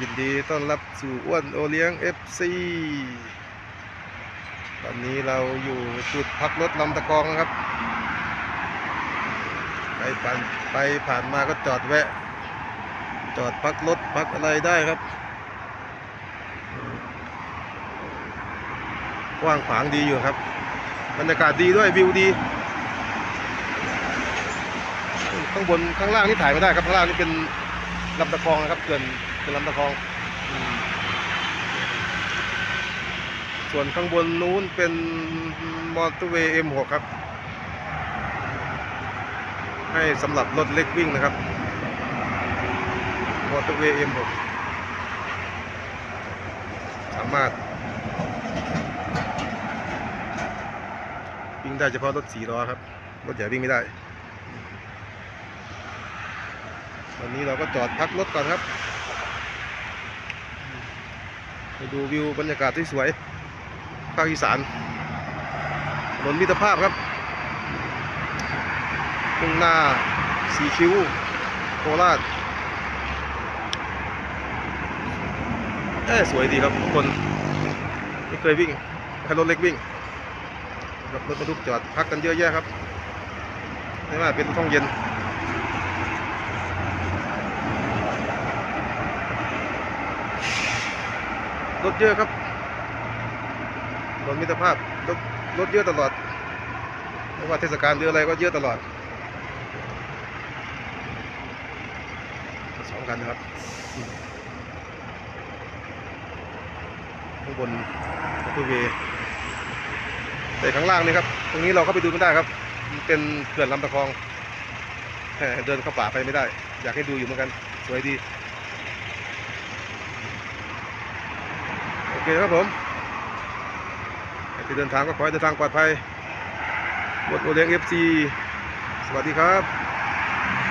ยินดีต้อนรับสู่อ้วนโอเลี้ยง FC ตอนนี้เราอยู่จุดพักรถลำตะกองนะครับ ไปผ่านไปผ่านมาก็จอดแวะ จอดพักรถพักอะไรได้ครับ กว้างขวางดีอยู่ครับ บรรยากาศดีด้วยวิวดี ข้างบนข้างล่างนี่ถ่ายไม่ได้ครับข้างล่างนี่เป็นลำตะคองนะครับเขื่อน เป็นลำตะคอง ส่วนข้างบนนู้นเป็นมอเตอร์เวย์ M6 ครับ ให้สำหรับรถเล็กวิ่งนะครับ มอเตอร์เวย์ M6 สามารถวิ่งได้เฉพาะรถสี่ล้อครับ รถใหญ่วิ่งไม่ได้ ตอนนี้เราก็จอดพักรถก่อนครับ ไปดูวิวบรรยากาศที่สวยภาคอีสานถนนมิตรภาพครับมุ่งหน้าสีคิ้วโคราชเอ้สวยดีครับคนไม่เคยวิ่งให้รถเล็กวิ่งรถบรรทุกจอดพักกันเยอะแยะครับไม่ว่าเป็นห้องเย็น รถเยอะครับรถมิตรภาพรถรถเยอะตลอดไม่ว่าเทศกาลหรืออะไรก็เยอะตลอดสองคันนะครับข้างบนมอเตอร์เวย์แต่ข้างล่างนี่ครับ ตรงนี้เราเข้าไปดูไม่ได้ครับ เป็นเขื่อนลำตะคอง เดินเข้าป่าไปไม่ได้ อยากให้ดูอยู่เหมือนกัน สวยดี โอเคครับผมที่เดินทางก็ขอให้เดินทางปลอดภัยบดโอเลี้ยงเอฟซีสวัสดีครับ